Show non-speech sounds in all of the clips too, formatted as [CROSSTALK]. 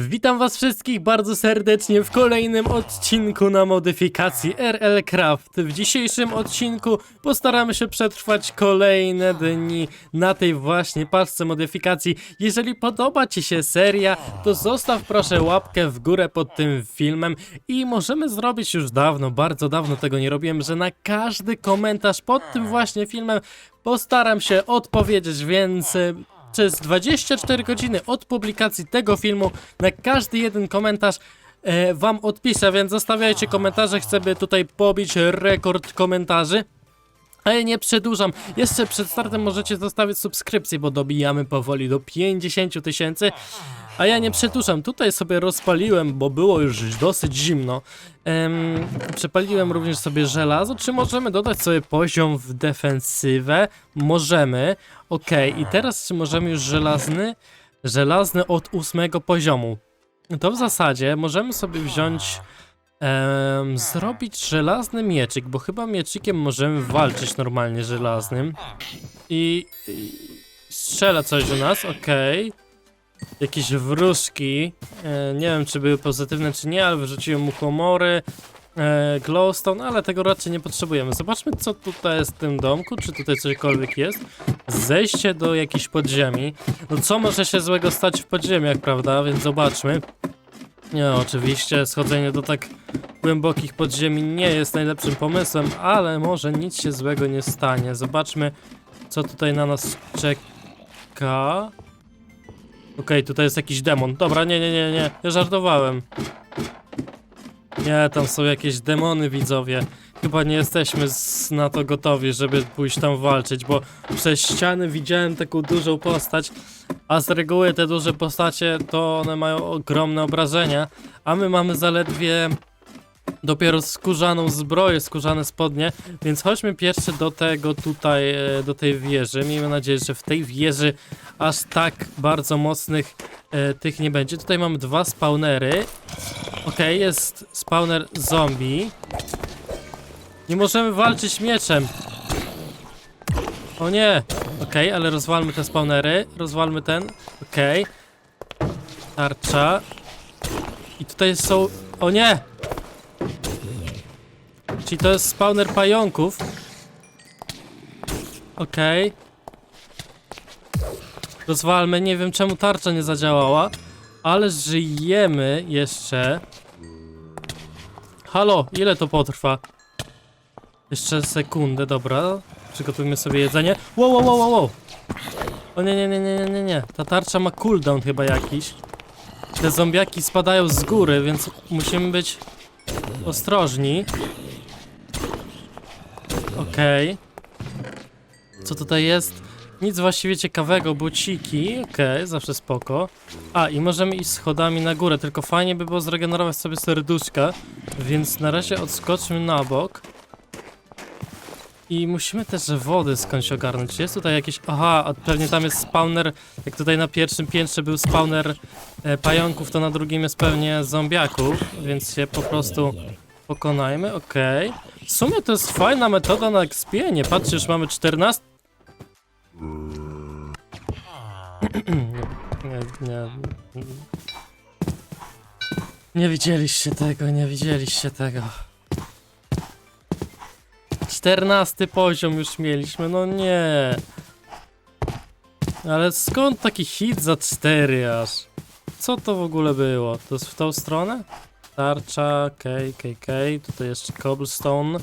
Witam was wszystkich bardzo serdecznie w kolejnym odcinku na modyfikacji RL Craft. W dzisiejszym odcinku postaramy się przetrwać kolejne dni na tej właśnie paczce modyfikacji. Jeżeli podoba ci się seria, to zostaw proszę łapkę w górę pod tym filmem i możemy zrobić już dawno, bardzo dawno tego nie robiłem, że na każdy komentarz pod tym właśnie filmem postaram się odpowiedzieć, więc... przez 24 godziny od publikacji tego filmu na każdy jeden komentarz e, wam odpiszę, więc zostawiajcie komentarze, chcę by tutaj pobić rekord komentarzy. A ja nie przedłużam. Jeszcze przed startem możecie zostawić subskrypcję, bo dobijamy powoli do 50 000 tysięcy. A ja nie przedłużam. Tutaj sobie rozpaliłem, bo było już dosyć zimno. Em, przepaliłem również sobie żelazo. Czy możemy dodać sobie poziom w defensywę? Możemy. Okej, i teraz czy możemy już żelazny? Żelazny od ósmego poziomu. To w zasadzie możemy sobie wziąć. Em, zrobić żelazny mieczyk, bo chyba mieczykiem możemy walczyć normalnie żelaznym. I, i strzela coś u nas, okej. Jakieś wróżki. E, nie wiem, czy były pozytywne, czy nie, ale wyrzuciłem mu komory. E, glowstone, ale tego raczej nie potrzebujemy. Zobaczmy, co tutaj jest w tym domku, czy tutaj cokolwiek jest. Zejście do jakichś podziemi. No co może się złego stać w podziemiach, prawda? Więc zobaczmy. Nie, oczywiście schodzenie do tak głębokich podziemi nie jest najlepszym pomysłem, ale może nic się złego nie stanie. Zobaczmy, co tutaj na nas czeka. Okej, tutaj jest jakiś demon. Dobra, nie, nie, nie, nie. Ja żartowałem. Nie, tam są jakieś demony, widzowie. Chyba nie jesteśmy z, na to gotowi, żeby pójść tam walczyć, bo przez ściany widziałem taką dużą postać, a z reguły te duże postacie to one mają ogromne obrażenia, a my mamy zaledwie dopiero skórzaną zbroję, skórzane spodnie, więc chodźmy pierwszy do tego tutaj, e, do tej wieży. Miejmy nadzieję, że w tej wieży aż tak bardzo mocnych e, tych nie będzie. Tutaj mamy dwa spawnery. Okej, jest spawner zombie. Nie możemy walczyć mieczem. O nie! Okej, ale rozwalmy te spawnery. Rozwalmy ten. Okej. Tarcza. I tutaj są... O nie! Czyli to jest spawner pająków. Okej. Rozwalmy. Nie wiem czemu tarcza nie zadziałała. Ale żyjemy jeszcze. Halo, ile to potrwa? Jeszcze sekundę, dobra. Przygotujmy sobie jedzenie. Wow, wow, wow, wow. O nie, nie, nie, nie, nie, nie. Ta tarcza ma cooldown chyba jakiś. Te zombiaki spadają z góry, więc musimy być ostrożni. Okej. Co tutaj jest? Nic właściwie ciekawego, buciki, okej, zawsze spoko. A, i możemy iść schodami na górę, tylko fajnie by było zregenerować sobie serduszka, więc na razie odskoczmy na bok. I musimy też wody skądś ogarnąć. Jest tutaj jakieś... Aha, pewnie tam jest spawner, jak tutaj na pierwszym piętrze był spawner e, pająków, to na drugim jest pewnie zombiaków, więc się po prostu pokonajmy, okej. W sumie to jest fajna metoda na ekspienie. Patrz, już mamy 14... [CLEARS THROAT] nie, nie, nie. Nie widzieliście tego, nie widzieliście tego. 14 poziom już mieliśmy, no nie. Ale skąd taki hit za 4 aż? Co to w ogóle było? To jest w tą stronę? Tarcza, okej. Tutaj jeszcze cobblestone.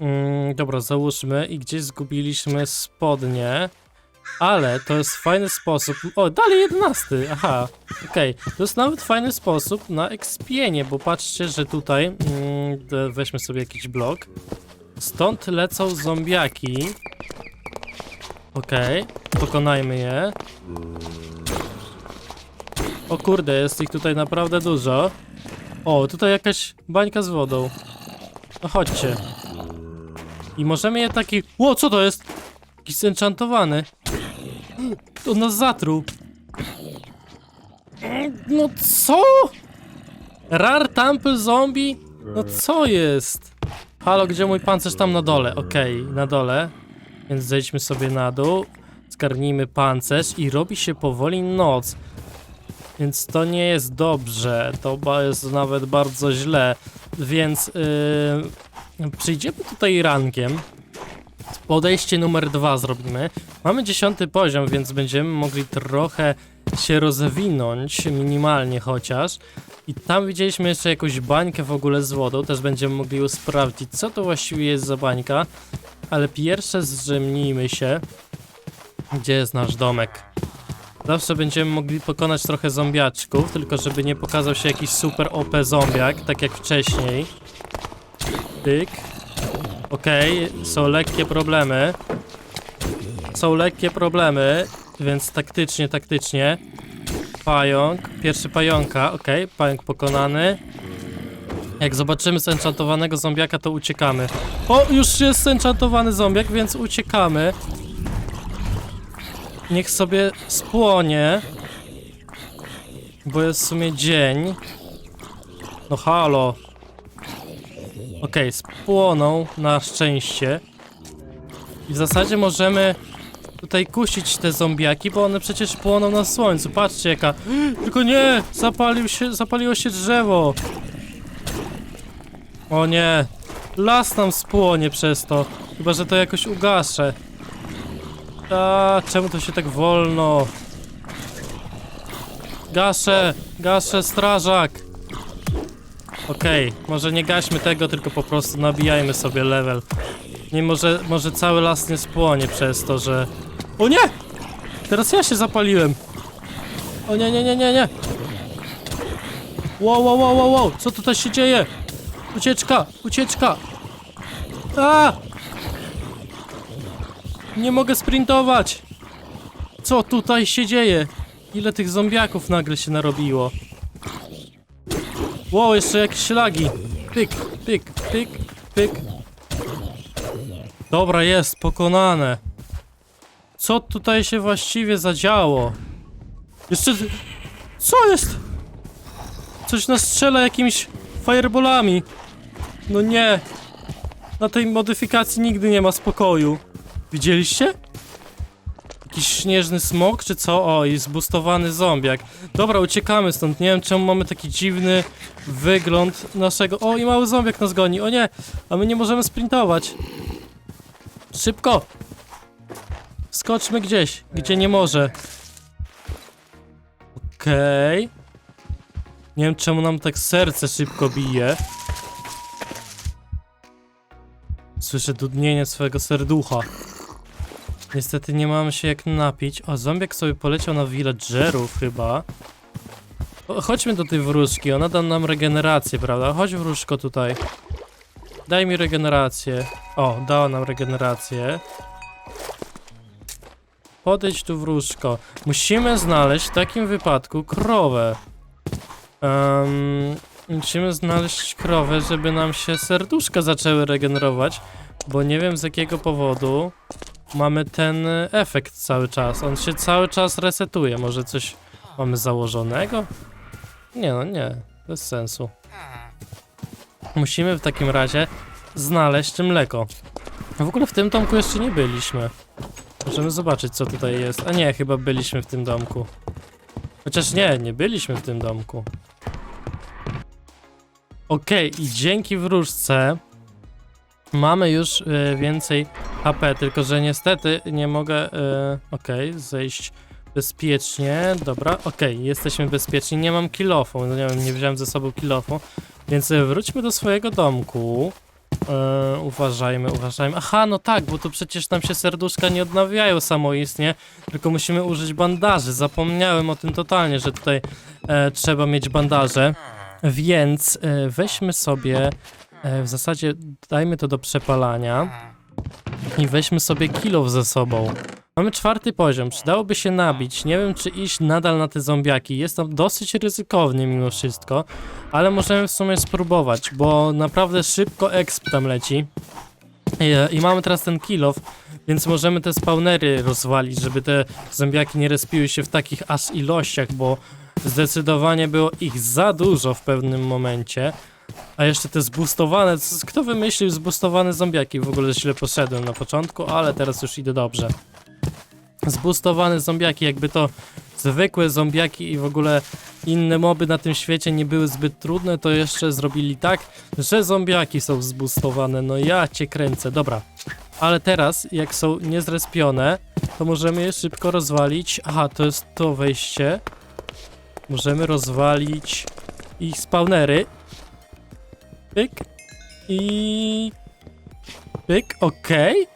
Mm, dobra, załóżmy. I gdzieś zgubiliśmy spodnie. Ale to jest fajny sposób. O, dalej 11. Aha, okej. To jest nawet fajny sposób na ekspienie, bo patrzcie, że tutaj. Mm, weźmy sobie jakiś blok. Stąd lecą zombiaki. Okej, pokonajmy je. O kurde, jest ich tutaj naprawdę dużo. O, tutaj jakaś bańka z wodą. No chodźcie. I możemy je taki... Ło, co to jest? Jakiś zenchantowany. To nas zatruł. No co? Rar Temple Zombie? No co jest? Halo, gdzie mój pancerz? Tam na dole. Okej, na dole. Więc zejdźmy sobie na dół. Zgarnijmy pancerz i robi się powoli noc. Więc to nie jest dobrze, to jest nawet bardzo źle, więc yy, przyjdziemy tutaj rankiem. Podejście numer dwa zrobimy. Mamy dziesiąty poziom, więc będziemy mogli trochę się rozwinąć, minimalnie chociaż. I tam widzieliśmy jeszcze jakąś bańkę w ogóle z wodą, też będziemy mogli sprawdzić, co to właściwie jest za bańka. Ale pierwsze zdrzemnijmy się, gdzie jest nasz domek. Zawsze będziemy mogli pokonać trochę zombiaczków, tylko żeby nie pokazał się jakiś super OP zombiak, tak jak wcześniej. Tyk. Okej, są lekkie problemy. Są lekkie problemy, więc taktycznie, taktycznie. Pająk, pierwszy pająka, okej, pająk pokonany. Jak zobaczymy zenchantowanego zombiaka, to uciekamy. O, już jest zenchantowany zombiak, więc uciekamy. Niech sobie spłonie. Bo jest w sumie dzień. No halo. Okej, spłonął na szczęście. I w zasadzie możemy tutaj kusić te zombiaki, bo one przecież płoną na słońcu. Patrzcie jaka... Tylko nie! Zapalił się, zapaliło się drzewo. O nie. Las nam spłonie przez to. Chyba, że to jakoś ugaszę. A, czemu to się tak wolno? Gaszę! Gaszę, strażak! Okej, może nie gaśmy tego, tylko po prostu nabijajmy sobie level. Nie, może, może cały las nie spłonie przez to, że... O nie! Teraz ja się zapaliłem! O nie, nie, nie, nie, nie! Wow, wow, wow, wow, wow! Co tutaj się dzieje? Ucieczka! Ucieczka! A! Nie mogę sprintować! Co tutaj się dzieje? Ile tych zombiaków nagle się narobiło? Wow, jeszcze jakieś lagi. Pyk, pyk, pyk, pyk. Dobra, jest, pokonane. Co tutaj się właściwie zadziało? Jeszcze... Co jest? Coś nas strzela jakimiś fireballami. No nie. Na tej modyfikacji nigdy nie ma spokoju. Widzieliście? Jakiś śnieżny smok, czy co? O, i zbustowany zombiak. Dobra, uciekamy stąd. Nie wiem, czemu mamy taki dziwny wygląd naszego... O, i mały zombiak nas goni. O nie, a my nie możemy sprintować. Szybko! Skoczmy gdzieś, gdzie nie może. Okej. Nie wiem, czemu nam tak serce szybko bije. Słyszę dudnienie swojego serducha. Niestety nie mamy się jak napić. O, zombiak sobie poleciał na villagerów chyba. O, chodźmy do tej wróżki, ona da nam regenerację, prawda? Chodź wróżko tutaj. Daj mi regenerację. O, dała nam regenerację. Podejdź tu wróżko. Musimy znaleźć w takim wypadku krowę. Em, musimy znaleźć krowę, żeby nam się serduszka zaczęły regenerować, bo nie wiem z jakiego powodu mamy ten efekt cały czas. On się cały czas resetuje. Może coś mamy założonego? Nie no, nie. Bez sensu. Musimy w takim razie znaleźć mleko. W ogóle w tym domku jeszcze nie byliśmy. Możemy zobaczyć co tutaj jest. A nie, chyba byliśmy w tym domku. Chociaż nie, nie byliśmy w tym domku. Okej, i dzięki wróżce mamy już e, więcej HP, tylko że niestety nie mogę. E, Okej, zejść bezpiecznie. Dobra, okej, jesteśmy bezpieczni. Nie mam kilofu, no nie nie wziąłem ze sobą kilofu. Więc e, wróćmy do swojego domku. E, uważajmy, uważajmy. Aha, no tak, bo tu przecież nam się serduszka nie odnawiają samoistnie, tylko musimy użyć bandaży. Zapomniałem o tym totalnie, że tutaj e, trzeba mieć bandaże. Więc e, weźmy sobie, e, w zasadzie dajmy to do przepalania i weźmy sobie kilow ze sobą. Mamy czwarty poziom, przydałoby się nabić. Nie wiem, czy iść nadal na te zombiaki. Jest to dosyć ryzykownie mimo wszystko, ale możemy w sumie spróbować, bo naprawdę szybko exp tam leci. I, mamy teraz ten kilof, więc możemy te spawnery rozwalić, żeby te zombiaki nie respiły się w takich aż ilościach, bo zdecydowanie było ich za dużo w pewnym momencie. A jeszcze te zbustowane, kto wymyślił zbustowane zombiaki? W ogóle źle poszedłem na początku, ale teraz już idę dobrze. Zbustowane zombiaki, jakby to zwykłe zombiaki i w ogóle inne moby na tym świecie nie były zbyt trudne, to jeszcze zrobili tak, że zombiaki są zbustowane. No ja cię kręcę, dobra. Ale teraz, jak są niezrespione, to możemy je szybko rozwalić. Aha, to jest to wejście. Możemy rozwalić ich spawnery. Pyk. I... Pyk, okej.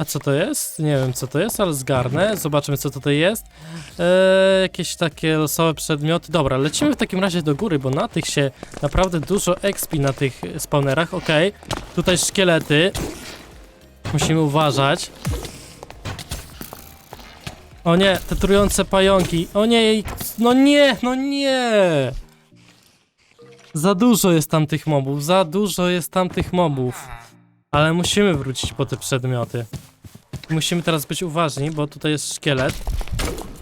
A co to jest? Nie wiem co to jest, ale zgarnę. Zobaczymy co tutaj jest. Eee, jakieś takie losowe przedmioty. Dobra, lecimy w takim razie do góry, bo na tych się naprawdę dużo expi na tych spawnerach. Okej, tutaj szkielety. Musimy uważać. O nie, te trujące pająki. O nie, no nie, no nie. Za dużo jest tam tych mobów, za dużo jest tam tych mobów. Ale musimy wrócić po te przedmioty. Musimy teraz być uważni, bo tutaj jest szkielet.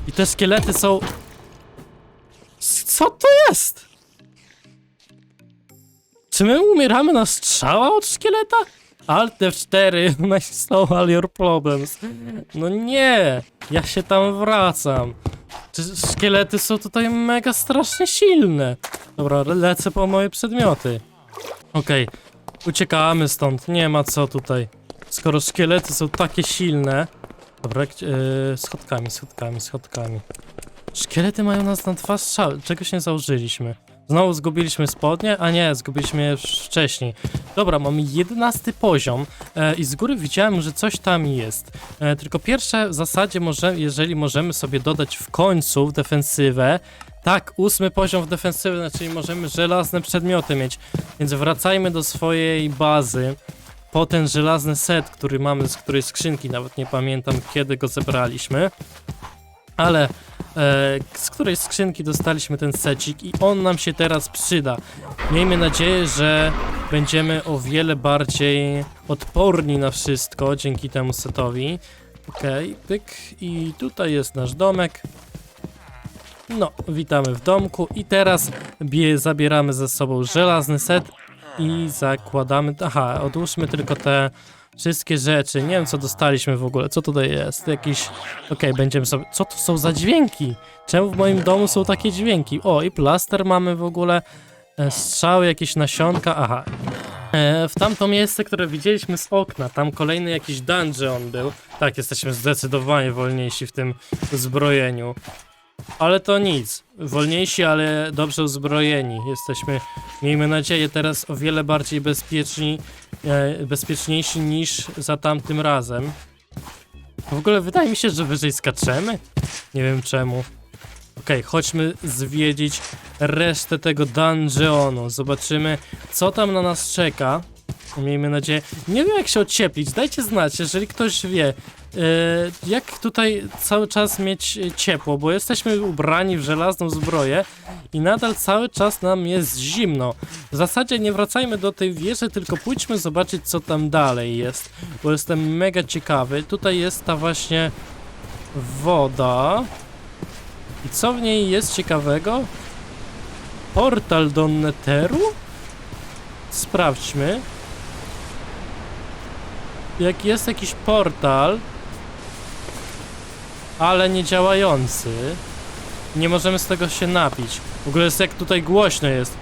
I te szkielety są... Co to jest? Czy my umieramy na strzała od szkieleta? Alt F4, I solve all your problems. No nie, ja się tam wracam. Czy szkielety są tutaj mega strasznie silne. Dobra, lecę po moje przedmioty. Okej, uciekamy stąd, nie ma co tutaj. Skoro szkielety są takie silne. Dobra, yy, schodkami, schodkami, schodkami. Szkielety mają nas na dwa strzały, czegoś nie założyliśmy. Znowu zgubiliśmy spodnie, a nie, zgubiliśmy je wcześniej. Dobra, mamy jedenasty poziom e, i z góry widziałem, że coś tam jest. E, tylko pierwsze w zasadzie, może, jeżeli możemy sobie dodać w końcu w defensywę, tak, ósmy poziom w defensywę, czyli możemy żelazne przedmioty mieć. Więc wracajmy do swojej bazy po ten żelazny set, który mamy z której skrzynki, nawet nie pamiętam kiedy go zebraliśmy. Ale e, z której skrzynki dostaliśmy ten secik i on nam się teraz przyda. Miejmy nadzieję, że będziemy o wiele bardziej odporni na wszystko dzięki temu setowi. Okej, pyk. I tutaj jest nasz domek. No, witamy w domku i teraz bie, zabieramy ze sobą żelazny set i zakładamy... Aha, odłóżmy tylko te wszystkie rzeczy. Nie wiem, co dostaliśmy w ogóle. Co tutaj jest? Jakiś... Okej, będziemy sobie... Co to są za dźwięki? Czemu w moim domu są takie dźwięki? O, i plaster mamy w ogóle. E, strzały, jakieś nasionka. Aha. E, w tamto miejsce, które widzieliśmy z okna, tam kolejny jakiś dungeon był. Tak, jesteśmy zdecydowanie wolniejsi w tym uzbrojeniu. Ale to nic. Wolniejsi, ale dobrze uzbrojeni. Jesteśmy, miejmy nadzieję, teraz o wiele bardziej bezpieczni, e, bezpieczniejsi niż za tamtym razem. W ogóle wydaje mi się, że wyżej skaczemy. Nie wiem czemu. Okej, chodźmy zwiedzić resztę tego dungeonu. Zobaczymy, co tam na nas czeka. Miejmy nadzieję. Nie wiem, jak się ocieplić. Dajcie znać, jeżeli ktoś wie, jak tutaj cały czas mieć e, ciepło, bo jesteśmy ubrani w żelazną zbroję i nadal cały czas nam jest zimno. W zasadzie nie wracajmy do tej wieży, tylko pójdźmy zobaczyć, co tam dalej jest, bo jestem mega ciekawy. Tutaj jest ta właśnie woda. I co w niej jest ciekawego? Portal do Netheru? Sprawdźmy. Jak jest jakiś portal, ale nie działający, nie możemy z tego się napić. W ogóle jest jak tutaj głośno jest.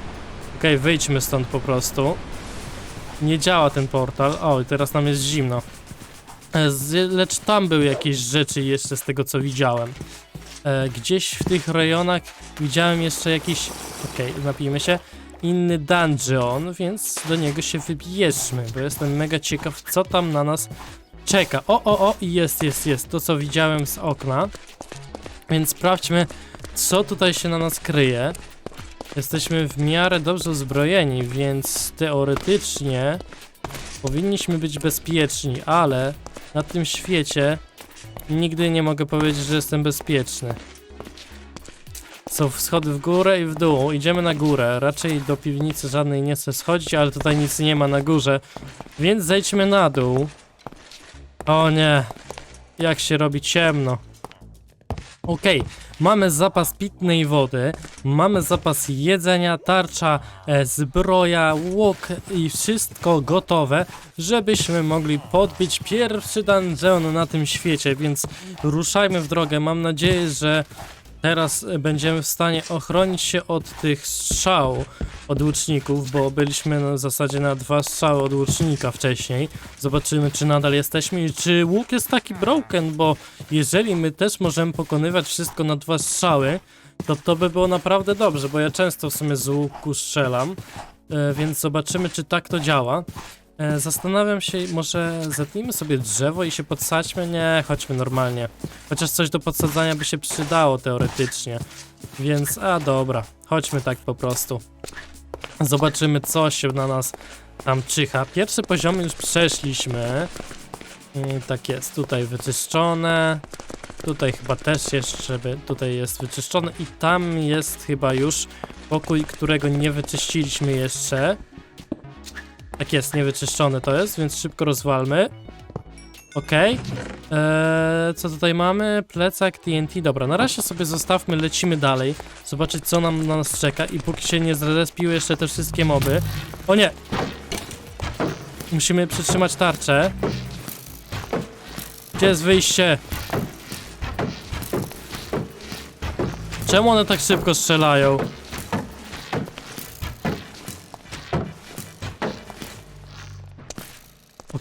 Okej, wyjdźmy stąd po prostu. Nie działa ten portal. O, i teraz nam jest zimno. E, Lecz tam były jakieś rzeczy jeszcze z tego co widziałem. E, gdzieś w tych rejonach widziałem jeszcze jakiś. Okej, napijmy się. Inny dungeon, więc do niego się wybierzmy, bo jestem mega ciekaw, co tam na nas czeka. O, o, o, jest, jest, jest. To, co widziałem z okna. Więc sprawdźmy, co tutaj się na nas kryje. Jesteśmy w miarę dobrze uzbrojeni, więc teoretycznie powinniśmy być bezpieczni, ale na tym świecie nigdy nie mogę powiedzieć, że jestem bezpieczny. Są schody w górę i w dół. Idziemy na górę. Raczej do piwnicy żadnej nie chcę schodzić, ale tutaj nic nie ma na górze. Więc zejdźmy na dół. O nie. Jak się robi ciemno. Okej, Mamy zapas pitnej wody, mamy zapas jedzenia, tarcza, e, zbroja, łuk i wszystko gotowe, żebyśmy mogli podbić pierwszy dungeon na tym świecie, więc ruszajmy w drogę. Mam nadzieję, że teraz będziemy w stanie ochronić się od tych strzał od łuczników, bo byliśmy na zasadzie na dwa strzały od łucznika wcześniej. Zobaczymy, czy nadal jesteśmy i czy łuk jest taki broken, bo jeżeli my też możemy pokonywać wszystko na dwa strzały, to to by było naprawdę dobrze, bo ja często w sumie z łuku strzelam, e, więc zobaczymy, czy tak to działa. E, zastanawiam się, może zetnijmy sobie drzewo i się podsadźmy? Nie, chodźmy normalnie. Chociaż coś do podsadzania by się przydało teoretycznie. Więc, a dobra, chodźmy tak po prostu. Zobaczymy, co się na nas tam czyha. Pierwszy poziom już przeszliśmy. Tak jest, tutaj wyczyszczone. Tutaj chyba też jeszcze, tutaj jest wyczyszczone i tam jest chyba już pokój, którego nie wyczyściliśmy jeszcze. Tak jest, niewyczyszczony to jest, więc szybko rozwalmy. Okej. Eee, co tutaj mamy? Plecak TNT. Dobra, na razie sobie zostawmy, lecimy dalej. Zobaczyć, co nam na nas czeka. I póki się nie zrespiły jeszcze te wszystkie moby. O nie! Musimy przytrzymać tarczę. Gdzie jest wyjście? Czemu one tak szybko strzelają?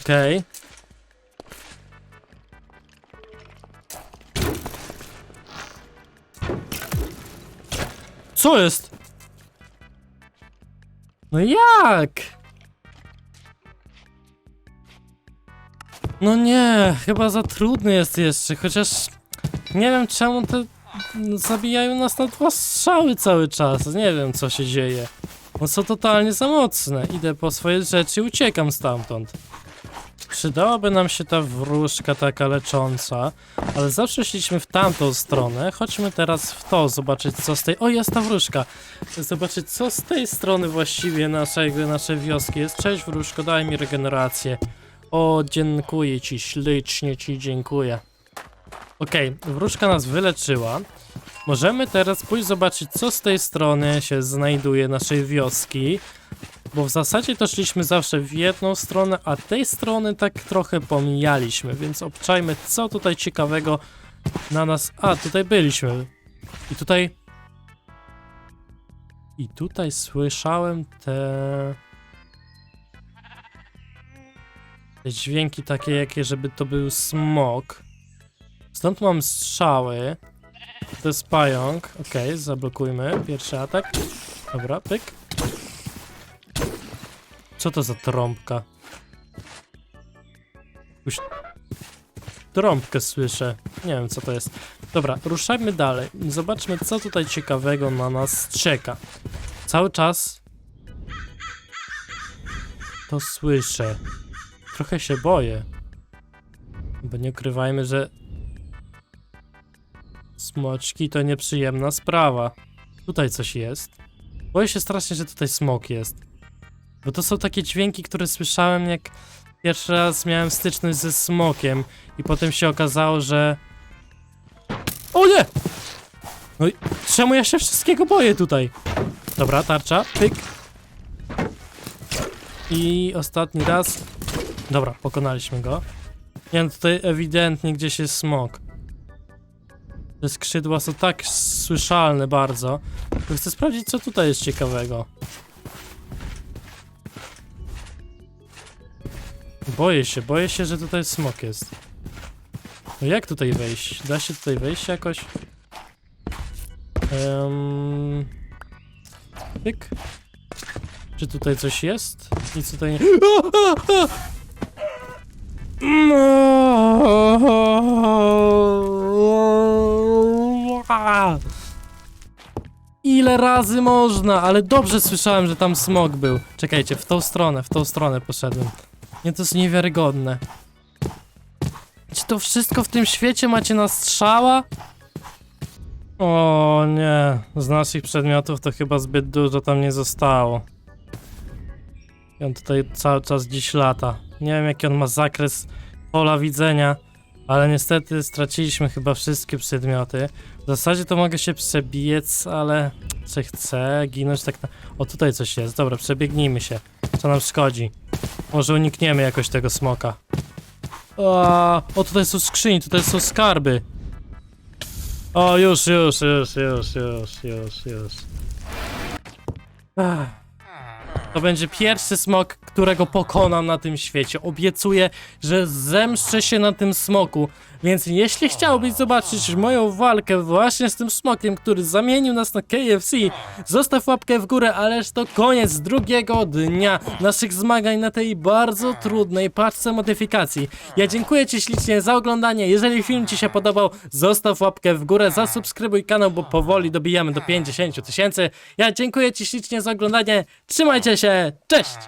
Okej. Co jest? No jak? No nie, chyba za trudny jest jeszcze, chociaż nie wiem czemu te zabijają nas na dwa strzały cały czas. Nie wiem co się dzieje. No są totalnie za mocne. Idę po swoje rzeczy i uciekam stamtąd. Przydałaby nam się ta wróżka taka lecząca, ale zawsze szliśmy w tamtą stronę. Chodźmy teraz w to, zobaczyć co z tej... O, jest ta wróżka! Zobaczyć co z tej strony właściwie naszej, naszej wioski jest. Cześć wróżko, daj mi regenerację. O, dziękuję ci, ślicznie ci dziękuję. Okej, wróżka nas wyleczyła. Możemy teraz pójść zobaczyć, co z tej strony się znajduje naszej wioski. Bo w zasadzie to szliśmy zawsze w jedną stronę, a tej strony tak trochę pomijaliśmy, więc obczajmy, co tutaj ciekawego na nas... A, tutaj byliśmy. I tutaj... I tutaj słyszałem te... Te dźwięki takie, jakie, żeby to był smok. Stąd mam strzały. To jest pająk. Okej, zablokujmy. Pierwszy atak. Dobra, pyk. Co to za trąbka? Jakąś trąbkę słyszę. Nie wiem co to jest. Dobra, ruszajmy dalej. Zobaczmy co tutaj ciekawego na nas czeka. Cały czas to słyszę. Trochę się boję. Bo nie ukrywajmy, że smoczki to nieprzyjemna sprawa. Tutaj coś jest. Boję się strasznie, że tutaj smok jest. Bo to są takie dźwięki, które słyszałem jak pierwszy raz miałem styczność ze smokiem i potem się okazało, że... O nie! No i czemu ja się wszystkiego boję tutaj? Dobra, tarcza, pyk. I ostatni raz. Dobra, pokonaliśmy go. Nie no, tutaj ewidentnie gdzieś jest smok. Te skrzydła są tak słyszalne bardzo. Chcę sprawdzić, co tutaj jest ciekawego. Boję się, boję się, że tutaj smok jest. No jak tutaj wejść? Da się tutaj wejść jakoś? Um... Pyk. Czy tutaj coś jest? Nic tutaj nie... Ile razy można? Ale dobrze słyszałem, że tam smok był. Czekajcie, w tą stronę, w tą stronę poszedłem. Nie, to jest niewiarygodne. Czy to wszystko w tym świecie macie na strzała? O nie, z naszych przedmiotów to chyba zbyt dużo tam nie zostało. I on tutaj cały czas dziś lata. Nie wiem jaki on ma zakres pola widzenia, ale niestety straciliśmy chyba wszystkie przedmioty. W zasadzie to mogę się przebiec, ale czy chcę ginąć tak na... O, tutaj coś jest. Dobra, przebiegnijmy się. Co nam szkodzi? Może unikniemy jakoś tego smoka. O, o tutaj są skrzyni, tutaj są skarby. O, już, już, już, już, już, już, już. Ach. To będzie pierwszy smok, którego pokonam na tym świecie. Obiecuję, że zemszczę się na tym smoku. Więc jeśli chciałbyś zobaczyć moją walkę właśnie z tym smokiem, który zamienił nas na KFC, zostaw łapkę w górę, ależ to koniec drugiego dnia naszych zmagań na tej bardzo trudnej paczce modyfikacji. Ja dziękuję Ci ślicznie za oglądanie. Jeżeli film Ci się podobał, zostaw łapkę w górę, zasubskrybuj kanał, bo powoli dobijamy do 50 tysięcy. Ja dziękuję Ci ślicznie za oglądanie. Trzymajcie się, cześć!